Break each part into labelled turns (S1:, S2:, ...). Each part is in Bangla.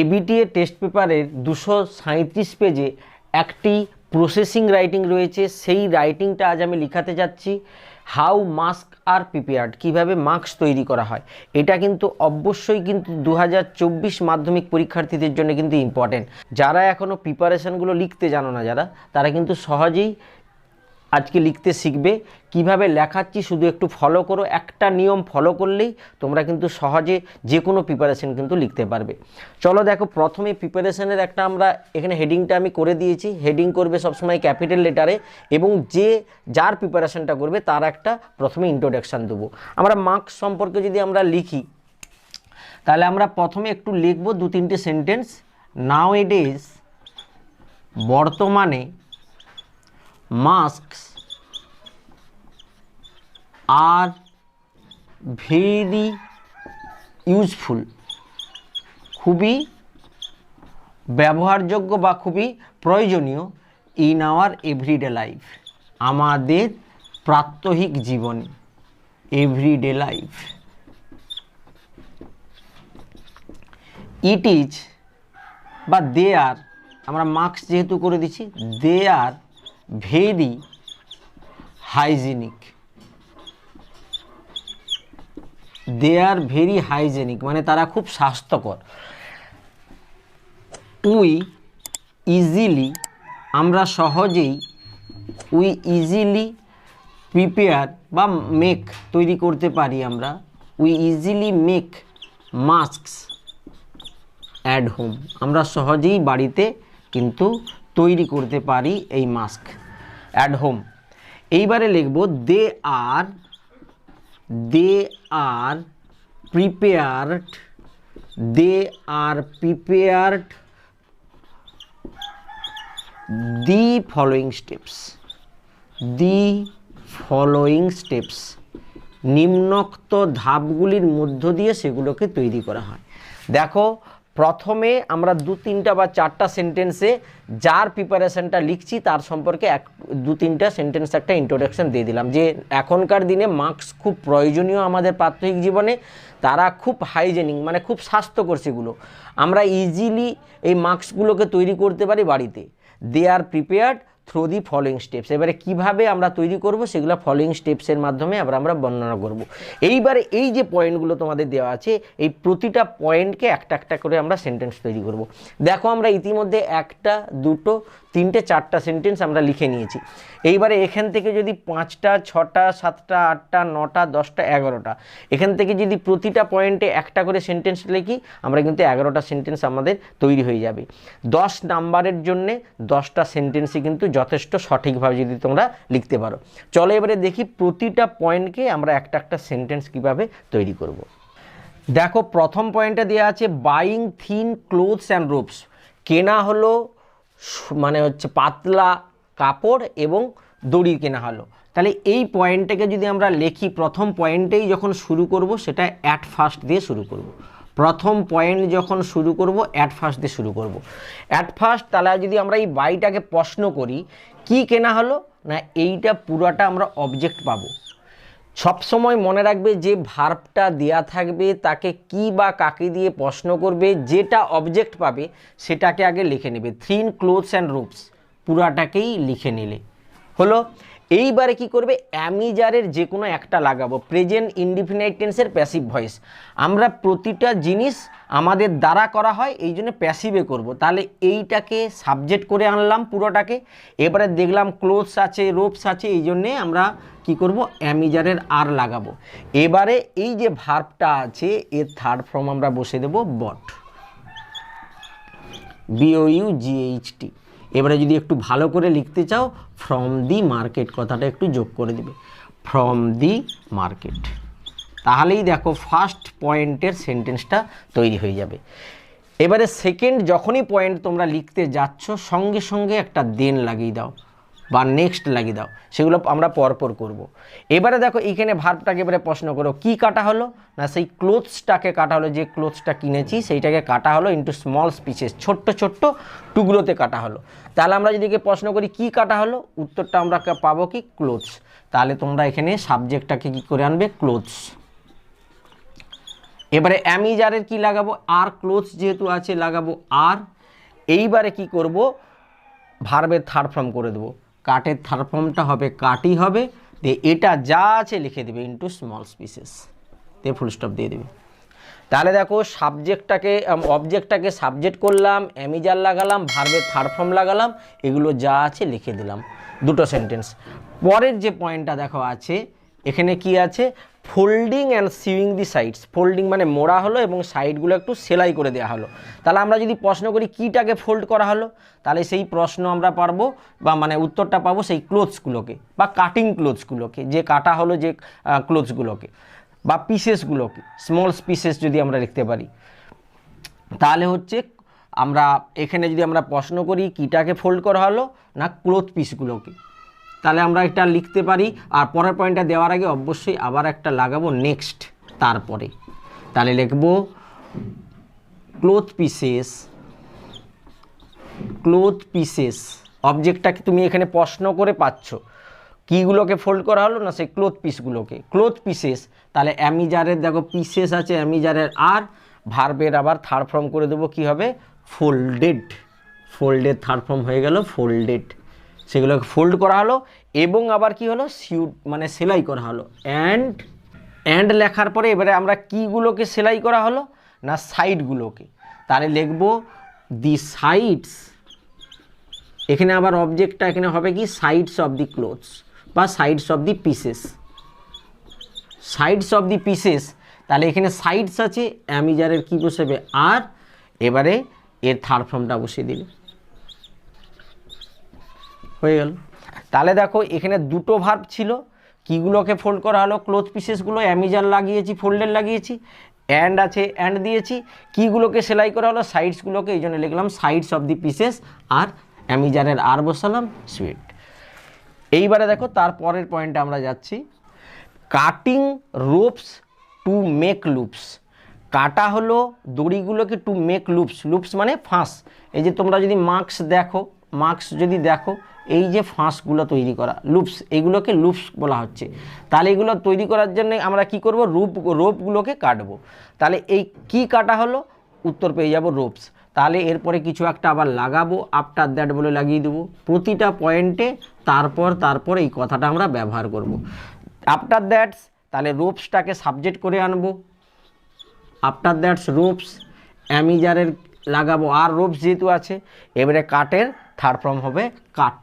S1: এবিটিএ টেস্ট পেপারের দুশো সাঁত্রিশ পেজে একটি প্রসেসিং রাইটিং রয়েছে। সেই রাইটিংটা আজ আমি লিখাতে যাচ্ছি। হাউ মাস্ক আর প্রিপেয়ার্ড কীভাবে মাস্ক তৈরি করা হয়। এটা কিন্তু অবশ্যই কিন্তু দু হাজার চব্বিশ মাধ্যমিক পরীক্ষার্থীদের জন্য কিন্তু ইম্পর্টেন্ট যারা এখনও প্রিপারেশানগুলো লিখতে জানো না যারা, তারা কিন্তু সহজেই আজকে লিখতে শিখবে। কীভাবে লেখাচ্ছি শুধু একটু ফলো করো। একটা নিয়ম ফলো করলেই তোমরা কিন্তু সহজে যে কোনো প্রিপারেশন কিন্তু লিখতে পারবে। চলো দেখো, প্রথমে প্রিপারেশনের একটা আমরা এখানে হেডিংটা আমি করে দিয়েছি। হেডিং করবে সবসময় ক্যাপিটাল লেটারে এবং যে যার প্রিপারেশনটা করবে তার একটা প্রথমে ইন্ট্রোডাকশান দেবো। আমরা মার্কস সম্পর্কে যদি আমরা লিখি, তাহলে আমরা প্রথমে একটু লিখব দু তিনটে সেন্টেন্স নাও এডেজ বর্তমানে masks are very ইউজফুল, খুবই ব্যবহারযোগ্য বা খুবই প্রয়োজনীয় ইন আওয়ার এভরিডে লাইফ আমাদের প্রাত্যহিক জীবনে এভরিডে লাইফ ইট ইজ বা দে আর আমরা মার্কস যেহেতু করে দিচ্ছি they are very hygienic. They are very hygienic মানে তারা খুব স্বাস্থ্যকর। উই ইজিলি আমরা সহজেই উই ইজিলি প্রিপেয়ার বা মেক তৈরি করতে পারি আমরা। We easily make masks at home আমরা সহজেই বাড়িতে কিন্তু তৈরি করতে পারি এই মাস্ক অ্যাট হোম এইবারে লিখব they are they are prepared they are prepared the following steps the following steps নিম্নোক্ত ধাপগুলির মধ্য দিয়ে সেগুলোকে তৈরি করা হয়। দেখো প্রথমে আমরা দু তিনটা বা চারটা সেন্টেন্সে যার প্রিপারেশনটা লিখছি, তার সম্পর্কে এক, দু তিনটা সেন্টেন্স একটা ইন্ট্রোডাকশান দিয়ে দিলাম যে এখনকার দিনে মাস্ক খুব প্রয়োজনীয় আমাদের প্রাত্যহিক জীবনে, তারা খুব হাইজেনিক মানে খুব স্বাস্থ্যকর সেগুলো। আমরা ইজিলি এই মাস্কগুলোকে তৈরি করতে পারি বাড়িতে। They are prepared through the following steps এবারে কীভাবে আমরা তৈরি করব? সেগুলো ফলোয়িং স্টেপসের মাধ্যমে আমরা আমরা বর্ণনা করব। এইবারে এই যে পয়েন্টগুলো তোমাদের দেওয়া আছে, এই প্রতিটা পয়েন্টকে একটা একটা করে আমরা সেন্টেন্স তৈরি করব। দেখো আমরা ইতিমধ্যে একটা, দুটো তিনটে চারটা সেন্টেন্স আমরা লিখে নিয়েছি। এইবারে এখান থেকে যদি পাঁচটা, ছটা, সাতটা, আটটা, নটা, দশটা, এগারোটা, এখান থেকে যদি প্রতিটা পয়েন্টে একটা করে সেন্টেন্স লিখি, আমরা কিন্তু এগারোটা সেন্টেন্স আমাদের তৈরি হয়ে যাবে। দশ নাম্বারের জন্যে দশটা সেন্টেন্সই কিন্তু যথেষ্ট সঠিকভাবে যদি তোমরা লিখতে পারো। চলো এবারে দেখি প্রতিটা পয়েন্টকে আমরা একটা একটা সেন্টেন্স কীভাবে তৈরি করব। দেখো, প্রথম পয়েন্টে দেওয়া আছে buying thin clothes and ropes কেনা হলো মানে হচ্ছে পাতলা কাপড় এবং দড়ি কেনা হলো। তাহলে এই পয়েন্টটাকে যদি আমরা লিখি, প্রথম পয়েন্টেই যখন শুরু করব, সেটা অ্যাট ফার্স্ট দিয়ে শুরু করব। প্রথম পয়েন্ট যখন শুরু করব অ্যাট ফার্স্ট দিয়ে শুরু করব। অ্যাট ফার্স্ট তাহলে যদি আমরা এই বাইটাকে প্রশ্ন করি, কি কেনা হলো? না এইটা পুরোটা আমরা অবজেক্ট পাবো। সবসময় মনে রাখবে যে ভার্বটা দেয়া থাকবে, তাকে কি বা কাকে দিয়ে প্রশ্ন করবে, যেটা অবজেক্ট পাবে, সেটাকে আগে লিখে নেবে। থ্রিন ক্লোথস অ্যান্ড রুপস পুরাটাকেই লিখে নিলে। হলো? এইবারে কি করবে? অ্যামিজারের যে কোনো একটা লাগাবো। প্রেজেন্ট ইনডিফিনাইট টেন্সের প্যাসিভ ভয়েস আমরা প্রতিটা জিনিস আমাদের দ্বারা করা হয়, এই জন্য প্যাসিভে করব। তাহলে এইটাকে সাবজেক্ট করে আনলাম পুরোটাকে। এবারে দেখলাম ক্লোথস আছে রোপস আছে, এই জন্যে আমরা কি করব? অ্যামিজারের আর লাগাবো। এবারে এই যে ভার্বটা আছে, এর থার্ড ফর্ম আমরা বসে দেব বট বিও ইউ জিএইচটি এবারে যদি একটু ভালো করে লিখতে চাও ফ্রম দি মার্কেট কথাটা একটু যোগ করে দিবে। ফ্রম দি মার্কেট তাহলেই দেখো ফার্স্ট পয়েন্টের সেন্টেন্সটা তৈরি হয়ে যাবে। এবারে সেকেন্ড যখনই পয়েন্ট তোমরা লিখতে যাচ্ছ, সঙ্গে সঙ্গে একটা দেন লাগিয়ে দাও। বা নেক্সট লাগিয়ে দাও, সেগুলো আমরা পরপর করব। এবারে দেখো এইখানে ভার্বটাকে এবারে প্রশ্ন করো, কি কাটা হলো? না, সেই ক্লোথসটাকে কাটা হলো, যে ক্লোথসটা কিনেছি, সেইটাকে কাটা হলো ইন্টু স্মল স্পিচেস ছোট্ট ছোট্ট টুকরোতে কাটা হলো। তাহলে আমরা যদি প্রশ্ন করি, কি কাটা হলো? উত্তরটা আমরা পাবো কি? ক্লোথস তাহলে তোমরা এখানে সাবজেক্টটাকে কি করে আনবে? ক্লোথস এবারে অ্যামিজারের কি লাগাবো? আর ক্লোথ যেহেতু আছে, লাগাবো আর। এইবারে কি করব? ভার্বের থার্ড ফর্ম করে দেবো। কাটের থার্ড ফর্মটা হবে, কাটই হবে দিয়ে এটা যা আছে লিখে দেবে ইন্টু স্মল স্পিসেস দিয়ে ফুল স্টপ দিয়ে দেবে। তাহলে দেখো সাবজেক্টটাকে অবজেক্টটাকে সাবজেক্ট করলাম অ্যামিজার লাগালাম ভার্বের থার্ড ফর্ম লাগালাম, এগুলো যা আছে লিখে দিলাম। দুটো সেন্টেন্স পরের যে পয়েন্টটা দেখো আছে এখানে কি আছে? Folding and sewing the sides folding মানে মোড়া হলো এবং সাইডগুলো একটু সেলাই করে দেওয়া হলো। তাহলে আমরা যদি প্রশ্ন করি, কীটাকে ফোল্ড করা হলো? তাহলে সেই প্রশ্ন আমরা পারব বা মানে উত্তরটা পাবো সেই ক্লোথসগুলোকে বা কাটিং ক্লোথসগুলোকে যে কাটা হলো যে ক্লোথসগুলোকে বা পিসেসগুলোকে স্মল পিসেস যদি আমরা লিখতে পারি। তাহলে হচ্ছে আমরা এখানে যদি আমরা প্রশ্ন করি, কীটাকে ফোল্ড করা হলো না ক্লোথ পিসগুলোকে তাহলে আমরা এটা লিখতে পারি। আর পরের পয়েন্টটা দেওয়ার আগে অবশ্যই আবার একটা লাগাবো নেক্সট তারপরে। তাহলে লিখব ক্লোথ পিসেস ক্লোথ পিসেস অবজেক্টটাকে তুমি এখানে প্রশ্ন করে পাচ্ছ? কীগুলোকে ফোল্ড করা হলো না সেই ক্লোথ পিসগুলোকে ক্লোথ পিসেস তাহলে অ্যামিজারের দেখো পিসেস আছে, অ্যামিজারের আর ভার্বের আবার থার্ড ফর্ম করে দেবো, কি হবে? ফোল্ডেড ফোল্ডেড থার্ড ফর্ম হয়ে গেল ফোল্ডেড সেগুলোকে ফোল্ড করা হলো এবং আবার কি হলো সিউট মানে সেলাই করা হলো। অ্যান্ড অ্যান্ড লেখার পরে এবারে আমরা কীগুলোকে সেলাই করা হলো না সাইডগুলোকে তাহলে লিখব দি সাইডস এখানে আবার অবজেক্টটা এখানে হবে কি সাইডস অফ দি ক্লোথস বা sides of the pieces sides of the pieces তাহলে এখানে সাইডস আছে অ্যামিজারের কী বসেবে, আর, এবারে এর থার্ড ফর্মটা বসিয়ে দিলে হয়ে গেল। তাহলে দেখো, এখানে দুটো ভার্ব ছিল। কীগুলোকে ফোল্ড করা হলো? ক্লোথ পিসেসগুলো অ্যামিজার লাগিয়েছি ফোল্ডের লাগিয়েছি অ্যান্ড আছে অ্যান্ড দিয়েছি। কীগুলোকে সেলাই করা হলো? সাইডসগুলোকে এই জন্য লিখলাম সাইডস অফ দি পিসেস আর অ্যামিজারের আর বসালাম সুইট এইবারে দেখো তারপরের পয়েন্টে আমরা যাচ্ছি। Cutting ropes to make loops কাটা হলো দড়িগুলোকে টু মেক লুপস লুপস মানে ফাঁস। এই যে তোমরা যদি মার্কস দেখো মার্কস যদি দেখো, এই যে ফাঁসগুলো তৈরি করা লুপস এইগুলোকে লুপস বলা হচ্ছে। তাহলে এগুলো তৈরি করার জন্য আমরা কি করব? রূপ, রোপগুলোকে কাটবো। তাহলে এই কি কাটা হলো? উত্তর পেয়ে যাব রোপস তাহলে এরপরে কিছু একটা আবার লাগাবো আফটার দ্যাট বলে লাগিয়ে দেবো। প্রতিটা পয়েন্টে তারপর তারপর এই কথাটা আমরা ব্যবহার করব। আফটার দ্যাটস তাহলে রোপসটাকে সাবজেক্ট করে আনব। আফটার দ্যাটস রোপস অ্যামিজারের লাগাবো। আর রোপস যেহেতু আছে, এবারে কাটের থার্ড ফর্ম হবে কাট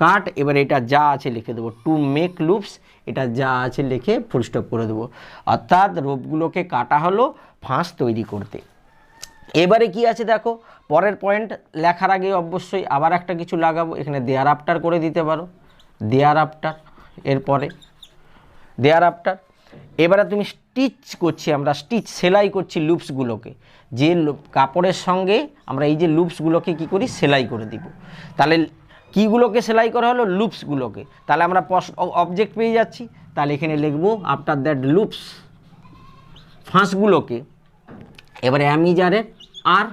S1: কাট এবার এটা যা আছে লিখে দেবো। টু মেক লুপস এটা যা আছে লিখে ফুল স্টপ করে দেবো। অর্থাৎ রোপগুলোকে কাটা হলো ফাঁস তৈরি করতে। এবারে কি আছে দেখো? পরের পয়েন্ট লেখার আগে অবশ্যই আবার একটা কিছু লাগাবো। এখানে দেয়ার আফটার করে দিতে পারো। দেয়ার আফটার এরপরে। দেয়ার আফটার এবারে তুমি স্টিচ করছি, আমরা স্টিচ, সেলাই করছি লুপসগুলোকে। যে কাপড়ের সঙ্গে আমরা এই যে লুপসগুলোকে কি করি? সেলাই করে দিব। তাহলে কীগুলোকে সেলাই করা হলো? লুপসগুলোকে। তাহলে আমরা অবজেক্ট পেয়ে যাচ্ছি। তাহলে এখানে লিখব আফটার দ্যাট লুপস ফাঁসগুলোকে, এবারে অ্যামিজারের আর,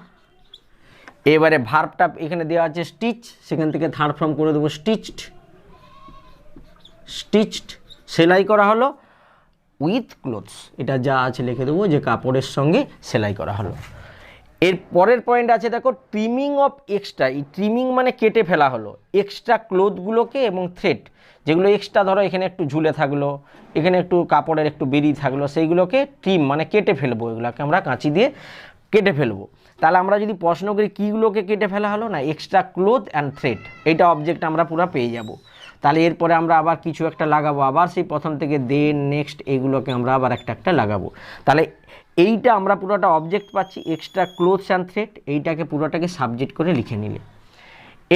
S1: এবারে ভার্বটা এখানে দেওয়া আছে স্টিচ সেখান থেকে থার্ড ফর্ম করে দেবো স্টিচড স্টিচড সেলাই করা হলো। উইথ ক্লোথস এটা যা আছে লিখে দেবো যে কাপড়ের সঙ্গে সেলাই করা হলো। এর পরের পয়েন্ট আছে, দেখো ট্রিমিং অফ এক্সট্রা এই ট্রিমিং মানে কেটে ফেলা হলো। এক্সট্রা ক্লোথগুলোকে এবং থ্রেড যেগুলো এক্সট্রা ধরো, এখানে একটু ঝুলে থাকল, এখানে একটু কাপড়ের একটু বেরিয়ে থাকল, সেইগুলোকে ট্রিম মানে কেটে ফেলব, এগুলোকে আমরা কাঁচি দিয়ে কেটে ফেলব। তাহলে আমরা যদি প্রশ্ন করি, কীগুলোকে কেটে ফেলা হলো না? এক্সট্রা ক্লোথ অ্যান্ড থ্রেড এইটা অবজেক্ট আমরা পুরো পেয়ে যাব। তাহলে এরপরে আমরা আবার কিছু একটা লাগাবো, আবার সেই প্রথম থেকে দেন নেক্সট এইগুলোকে আমরা আবার একটা একটা লাগাবো। তাহলে এইটা আমরা পুরোটা অবজেক্ট পাচ্ছি এক্সট্রা ক্লোথস অ্যান্ড থ্রেড এইটাকে পুরোটাকে সাবজেক্ট করে লিখে নিলে।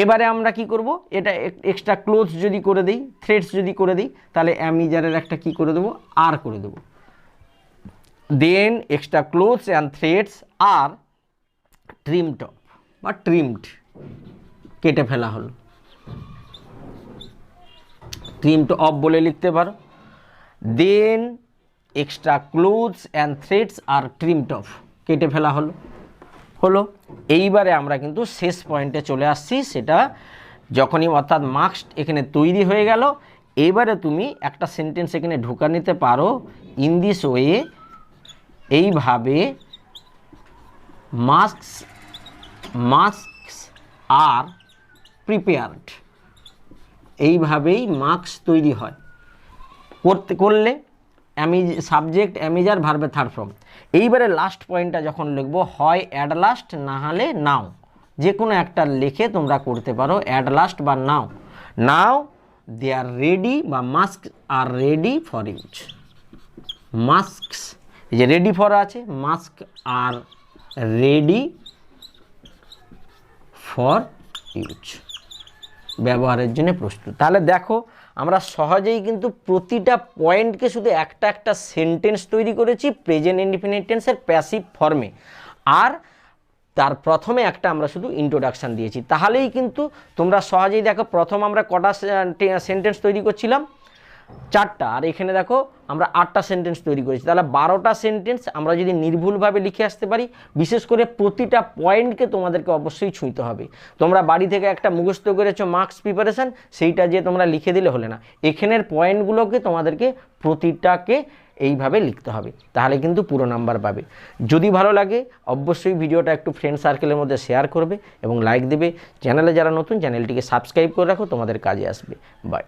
S1: এবারে আমরা কি করব? এটা এক্সট্রা ক্লোথস যদি করে দিই থ্রেডস যদি করে দিই, তাহলে অ্যামিজারের একটা কি করে দেবো? আর করে দেবো। Then extra clothes and threads are trimmed off বা ট্রিমড কেটে ফেলা হলো। ট্রিমড অফ বলে লিখতে পারো। Then extra clothes and threads are trimmed off কেটে ফেলা হলো। হলো। এইবারে আমরা কিন্তু শেষ পয়েন্টে চলে আসছি। সেটা যখনই অর্থাৎ মার্কস এখানে তৈরি হয়ে গেল, এবারে তুমি একটা সেন্টেন্স এখানে ঢোকা নিতে পারো। ইন দিস ওয়ে এইভাবে মাস্কস মাস্কস আর প্রিপেয়ার্ড এইভাবেই মাস্ক তৈরি হয়। করতে করলে অ্যামিজ সাবজেক্ট অ্যামিজার ভার্বের থার্ড ফর্ম এইবারে লাস্ট পয়েন্টটা যখন লিখব, হয় অ্যাড লাস্ট না হলে নাও যে কোনো একটা লিখে তোমরা করতে পারো অ্যাড লাস্ট বা now now they are ready বা mask are ready for use masks এই যে রেডি ফর আছে mask are ready for use ব্যবহারের জন্য প্রস্তুত। তাহলে দেখো, আমরা সহজেই কিন্তু প্রতিটা পয়েন্টকে শুধু একটা একটা সেন্টেন্স তৈরি করেছি প্রেজেন্ট ইন্ডিপেন্ডেন্ট প্যাসিভ ফর্মে আর তার প্রথমে একটা আমরা শুধু ইন্ট্রোডাকশান দিয়েছি। তাহলেই কিন্তু তোমরা সহজেই দেখো, প্রথম আমরা কটা সেন্টেন্স তৈরি করছিলাম? চারটা, আর এখানে দেখো আমরা আটটা সেন্টেন্স তৈরি করেছি। তাহলে বারোটা সেন্টেন্স আমরা যদি নির্ভুলভাবে লিখে আসতে পারি, বিশেষ করে প্রতিটা পয়েন্টকে তোমাদেরকে অবশ্যই ছুঁইতে হবে। তোমরা বাড়ি থেকে একটা মুখস্থ করেছ মার্কস প্রিপারেশন সেইটা যে তোমরা লিখে দিলে হলে না। এখানের পয়েন্টগুলোকে তোমাদেরকে প্রতিটাকে এইভাবে লিখতে হবে, তাহলে কিন্তু পুরো নাম্বার পাবে। যদি ভালো লাগে, অবশ্যই ভিডিওটা একটু ফ্রেন্ড সার্কেলের মধ্যে শেয়ার করবে এবং লাইক দেবে। চ্যানেলে যারা নতুন, চ্যানেলটিকে সাবস্ক্রাইব করে রাখো, তোমাদের কাজে আসবে। বাই